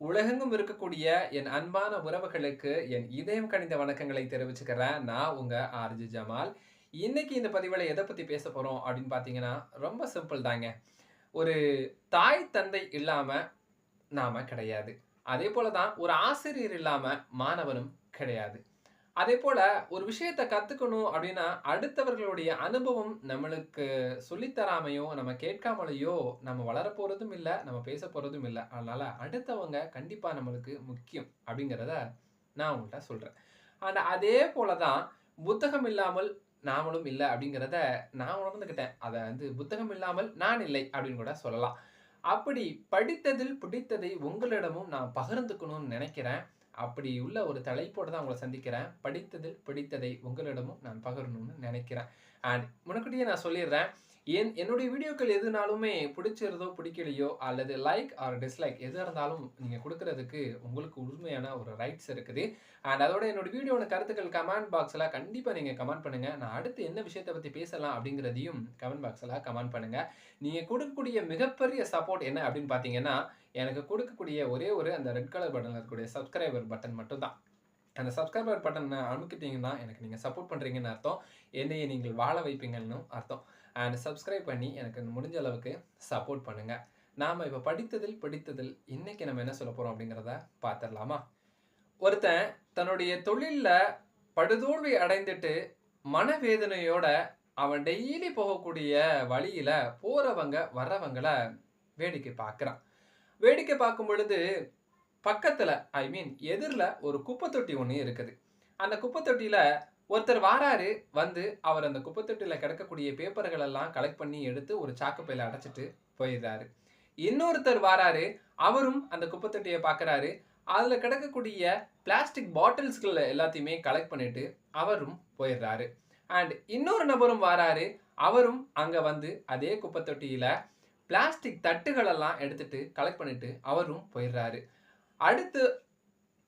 உலகெங்கும் இருக்கக்கூடிய என் அன்பான உறவுகளுக்கு என் இதயம் கணிந்த வணக்கங்களை தெரிவிச்சுக்கிறேன். நான் உங்க ஆர்ஜி ஜமால். இன்னைக்கு இந்த பதிவில் எதை பத்தி பேச போறோம் அப்படின்னு பார்த்தீங்கன்னா ரொம்ப சிம்பிள் தாங்க. ஒரு தாய் தந்தை இல்லாம நாம கிடையாது. அதே போல தான் ஒரு ஆசிரியர் இல்லாம மாணவனும் கிடையாது. அதே போல ஒரு விஷயத்தை கத்துக்கணும் அப்படின்னா அடுத்தவர்களுடைய அனுபவம் நம்மளுக்கு சொல்லித்தராமையோ நம்ம கேட்காமலையோ நம்ம வளர போகிறதும் இல்லை நம்ம பேச போறதும் இல்லை. அதனால அடுத்தவங்க கண்டிப்பா நம்மளுக்கு முக்கியம் அப்படிங்கிறத நான் உங்கள்கிட்ட சொல்றேன். அண்ட் அதே போலதான் புத்தகம் இல்லாமல் நாமளும் இல்லை அப்படிங்கிறத நான் உணர்ந்துக்கிட்டேன் அதை வந்து புத்தகம் இல்லாமல் நான் இல்லை அப்படின்னு கூட சொல்லலாம். அப்படி படித்ததில் பிடித்ததை உங்களிடமும் நான் பகிர்ந்துக்கணும்னு நினைக்கிறேன். அப்படி உள்ள ஒரு தலைப்போடு தான் உங்களை சந்திக்கிறேன். படித்ததில் பிடித்ததை உங்களிடமும் நான் பகிரணும்னு நினைக்கிறேன். அண்ட் முன்னக்கூட்டியே நான் சொல்லிடுறேன். என் என்னுடைய வீடியோக்கள் எதுனாலுமே பிடிச்சிருதோ பிடிக்கலையோ அல்லது லைக் ஆர் டிஸ்லைக் எதாக இருந்தாலும் நீங்கள் கொடுக்கறதுக்கு உங்களுக்கு உண்மையான ஒரு ரைட்ஸ் இருக்குது. அண்ட் அதோட என்னோட வீடியோட கருத்துக்கள் கமெண்ட் பாக்ஸில் கண்டிப்பாக நீங்கள் கமெண்ட் பண்ணுங்கள் நான் அடுத்து என்ன விஷயத்தை பற்றி பேசலாம் அப்படிங்கிறதையும் கமெண்ட் பாக்ஸில் கமெண்ட் பண்ணுங்கள் நீங்கள் கொடுக்கக்கூடிய மிகப்பெரிய சப்போர்ட் என்ன அப்படின்னு பார்த்தீங்கன்னா எனக்கு கொடுக்கக்கூடிய ஒரே ஒரு அந்த ரெட் கலர் பட்டனில் இருக்கக்கூடிய சப்ஸ்கிரைபர் பட்டன் மட்டும்தான். அந்த சப்ஸ்கிரைபர் பட்டனை அமுக்கிட்டீங்கன்னா எனக்கு நீங்கள் சப்போர்ட் பண்ணுறீங்கன்னு அர்த்தம். என்னையை நீங்கள் வாழ வைப்பீங்கன்னு அர்த்தம். அண்ட் சப்ஸ்கிரைப் பண்ணி எனக்கு முடிஞ்ச அளவுக்கு சப்போர்ட் பண்ணுங்கள் நாம் இப்போ படித்ததில் படித்ததில் இன்றைக்கி நம்ம என்ன சொல்ல போகிறோம் அப்படிங்கிறத பார்த்துடலாமா? ஒருத்தன் தன்னுடைய தொழிலில் படுதோல்வி அடைந்துட்டு மனவேதனையோட அவன் டெய்லி போகக்கூடிய வழியில் போகிறவங்க வர்றவங்களை வேடிக்கை பார்க்குறான். வேடிக்கை பார்க்கும் பொழுது பக்கத்தில் ஐ மீன் எதிரில் ஒரு குப்பை தொட்டி ஒன்று இருக்குது. அந்த குப்பை தொட்டியில் ஒருத்தர் வாராரு வந்து அவர் அந்த குப்பை தொட்டியில் கிடக்கக்கூடிய பேப்பர்கள் எல்லாம் கலெக்ட் பண்ணி எடுத்து ஒரு சாக்குப்பையில் அடைச்சிட்டு போயிடுறாரு. இன்னொருத்தர் வாராரு அவரும் அந்த குப்பை தொட்டியை பார்க்குறாரு அதில் கிடக்கக்கூடிய பிளாஸ்டிக் பாட்டில்ஸ்களை எல்லாத்தையுமே கலெக்ட் பண்ணிட்டு அவரும் போயிடுறாரு. அண்ட் இன்னொரு நபரும் வாராரு அவரும் அங்கே வந்து அதே குப்பை தொட்டியில் பிளாஸ்டிக் தட்டுகளெல்லாம் எடுத்துட்டு கலெக்ட் பண்ணிட்டு அவரும் போயிடுறாரு. அடுத்து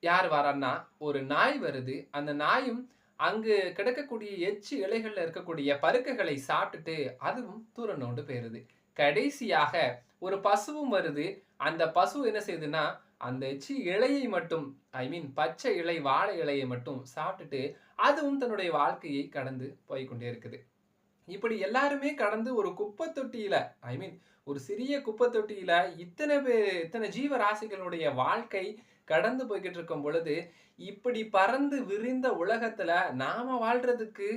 யார் வரான்னா ஒரு நாய் வருது. அந்த நாயும் அங்கு கிடக்கக்கூடிய எச்சு இலைகளில் இருக்கக்கூடிய பருக்கைகளை சாப்பிட்டுட்டு அதுவும் தூர போயிருது. கடைசியாக ஒரு பசுவும் வருது. அந்த பசு என்ன செய்யுதுன்னா அந்த எச்சி இலையை மட்டும் ஐ மீன் பச்சை இலை வாழை இலையை மட்டும் சாப்பிட்டுட்டு அதுவும் தன்னுடைய வாழ்க்கையை கடந்து போய்கொண்டே இருக்குது. இப்படி எல்லாருமே கடந்து ஒரு குப்பை தொட்டியில ஐ மீன் ஒரு சிறிய குப்பை தொட்டியில இத்தனை பேர் இத்தனை ஜீவராசிகளுடைய வாழ்க்கை கடந்து போய்கிட்டு இருக்கும் பொழுது இப்படி பறந்து விரிந்த உலகத்துல நாம வாழ்றதுக்கு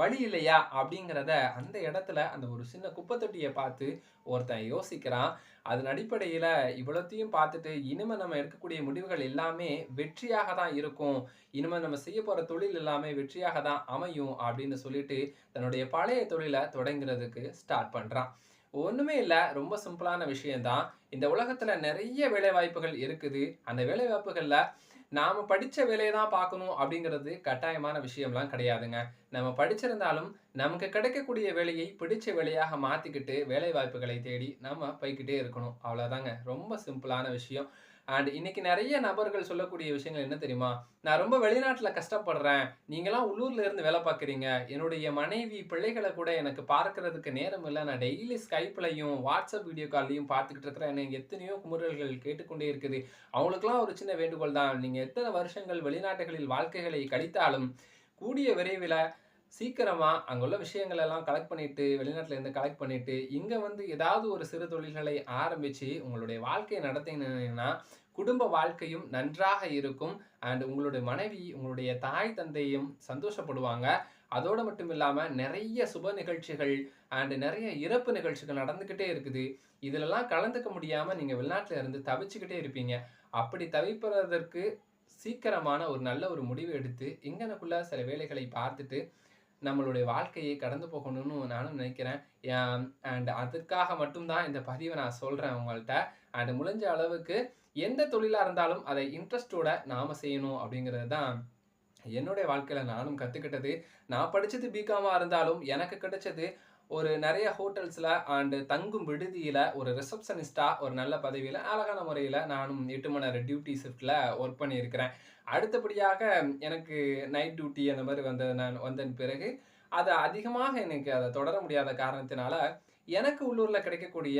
வழி இல்லையா அப்படிங்கிறத அந்த இடத்துல அந்த ஒரு சின்ன குப்பை தொட்டியை பார்த்து ஒருத்தன் யோசிக்கிறான். அதன் அடிப்படையில் இவ்வளோத்தையும் பார்த்துட்டு இனிமேல் நம்ம எடுக்கக்கூடிய முடிவுகள் எல்லாமே வெற்றியாக தான் இருக்கும். இனிமேல் நம்ம செய்ய போகிற தொழில் எல்லாமே வெற்றியாக தான் அமையும் அப்படின்னு சொல்லிட்டு தன்னுடைய பழைய தொழிலை தொடங்கிறதுக்கு ஸ்டார்ட் பண்ணுறான் ஒன்றுமே இல்லை ரொம்ப சிம்பிளான விஷயம்தான். இந்த உலகத்தில் நிறைய வேலைவாய்ப்புகள் இருக்குது. அந்த வேலைவாய்ப்புகளில் நாம் படித்த வேலையை தான் பார்க்கணும் அப்படிங்கிறது கட்டாயமான விஷயம்லாம் கிடையாதுங்க. நம்ம படிச்சிருந்தாலும் நமக்கு கிடைக்கக்கூடிய வேலையை பிடிச்ச வேலையாக மாற்றிக்கிட்டு வேலை வாய்ப்புகளை தேடி நம்ம போய்கிட்டே இருக்கணும். அவ்வளோதாங்க ரொம்ப சிம்பிளான விஷயம். அண்ட் இன்னைக்கு நிறைய நபர்கள் சொல்லக்கூடிய விஷயங்கள் என்ன தெரியுமா? நான் ரொம்ப வெளிநாட்டில் கஷ்டப்படுறேன். நீங்களாம் உள்ளூர்ல இருந்து வேலை பார்க்குறீங்க. என்னுடைய மனைவி பிள்ளைகளை கூட எனக்கு பார்க்கறதுக்கு நேரம் இல்லை. நான் டெய்லி ஸ்கைப்லையும் வாட்ஸ்அப் வீடியோ கால்லையும் பார்த்துக்கிட்டு இருக்கிறேன். எனக்கு எத்தனையோ குமுறல்கள் கேட்டுக்கொண்டே இருக்குது. அவங்களுக்குலாம் ஒரு சின்ன வேண்டுகோள் தான். நீங்கள் எத்தனை வருஷங்கள் வெளிநாட்டுகளில் வாழ்க்கைகளை கழித்தாலும் கூடிய விரைவில் சீக்கிரமாக அங்குள்ள விஷயங்கள் எல்லாம் கலெக்ட் பண்ணிட்டு வெளிநாட்டில் இருந்து கலெக்ட் பண்ணிட்டு இங்கே வந்து ஏதாவது ஒரு சிறு தொழில்களை ஆரம்பித்து உங்களுடைய வாழ்க்கையை நடத்தினீங்கன்னா குடும்ப வாழ்க்கையும் நன்றாக இருக்கும். அண்ட் உங்களுடைய மனைவி உங்களுடைய தாய் தந்தையும் சந்தோஷப்படுவாங்க. அதோடு மட்டும் இல்லாமல் நிறைய சுப நிகழ்ச்சிகள் அண்டு நிறைய இறப்பு நிகழ்ச்சிகள் நடந்துக்கிட்டே இருக்குது. இதிலெல்லாம் கலந்துக்க முடியாமல் நீங்கள் வெளிநாட்டில் இருந்து தவிச்சுக்கிட்டே இருப்பீங்க. அப்படி தவிப்பதற்கு சீக்கிரமான ஒரு நல்ல ஒரு முடிவு எடுத்து இங்கனக்குள்ள சில வேலைகளை பார்த்துட்டு நம்மளுடைய வாழ்க்கையை கடந்து போகணும்னு நானும் நினைக்கிறேன். அண்ட் அதற்காக மட்டும்தான் இந்த பதிவை நான் சொல்கிறேன் உங்கள்கிட்ட அண்ட் முடிஞ்ச அளவுக்கு எந்த தொழிலாக இருந்தாலும் அதை இன்ட்ரெஸ்டோட நாம் செய்யணும் அப்படிங்கிறது தான் என்னுடைய வாழ்க்கையில் நானும் கற்றுக்கிட்டது நான் படித்தது பிகாமாக இருந்தாலும் எனக்கு கிடைச்சது ஒரு நிறைய ஹோட்டல்ஸில் அண்டு தங்கும் விடுதியில் ஒரு ரிசப்ஷனிஸ்டாக ஒரு நல்ல பதவியில் அழகான முறையில் நானும் எட்டு மணி நேரம் டியூட்டி ஷிஃப்டில் ஒர்க் பண்ணியிருக்கிறேன். அடுத்தபடியாக எனக்கு நைட் டியூட்டி அந்த மாதிரி வந்தது நான் வந்தன் பிறகு அதை அதிகமாக எனக்கு அதை தொடர முடியாத காரணத்தினால எனக்கு உள்ளூரில் கிடைக்கக்கூடிய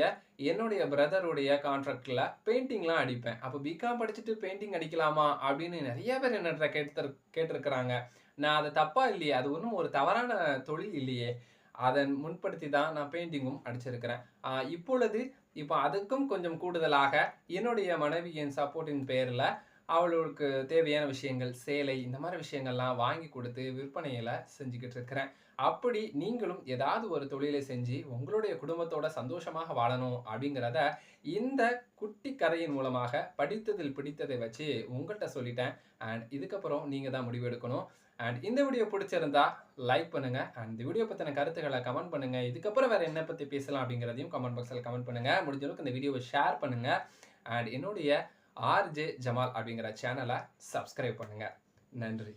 என்னுடைய பிரதருடைய கான்ட்ராக்டில் பெயிண்டிங்லாம் அடிப்பேன். அப்போ பிகாம் படிச்சுட்டு பெயிண்டிங் அடிக்கலாமா அப்படின்னு நிறைய பேர் என்னட்ட கேட்டு கேட்டிருக்கிறாங்க. நான் அதை தப்பாக இல்லையே அது ஒன்றும் ஒரு தவறான தொழில் இல்லையே. அதன் முன்படுத்தி தான் நான் பெயிண்டிங்கும் அடிச்சிருக்கிறேன். இப்பொழுது இப்போ அதுக்கும் கொஞ்சம் கூடுதலாக என்னுடைய மனைவியின் சப்போர்ட்டின் பேரில் அவளுக்கு தேவையான விஷயங்கள் சேலை இந்த மாதிரி விஷயங்கள்லாம் வாங்கி கொடுத்து விற்பனையில் செஞ்சுக்கிட்டு இருக்கிறேன். அப்படி நீங்களும் ஏதாவது ஒரு தொழிலை செஞ்சு உங்களுடைய குடும்பத்தோட சந்தோஷமாக வாழணும் அப்படிங்கிறத இந்த குட்டி கதையின் மூலமாக படித்ததில் பிடித்ததை வச்சு உங்கள்கிட்ட சொல்லிட்டேன். அண்ட் இதுக்கப்புறம் நீங்கள் தான் முடிவெடுக்கணும் அண்ட் இந்த வீடியோ பிடிச்சிருந்தா லைக் பண்ணுங்க. அண்ட் இந்த வீடியோ பற்றின கருத்துக்களை கமெண்ட் பண்ணுங்க. இதுக்கப்புறம் வேற என்ன பற்றி பேசலாம் அப்படிங்கிறதையும் கமெண்ட் பாக்ஸில் கமெண்ட் பண்ணுங்க. முடிஞ்ச அளவுக்கு இந்த வீடியோவை ஷேர் பண்ணுங்க. அண்ட் என்னுடைய ஆர்ஜே ஜமால் அப்படிங்கிற சேனலை சப்ஸ்கிரைப் பண்ணுங்க. நன்றி.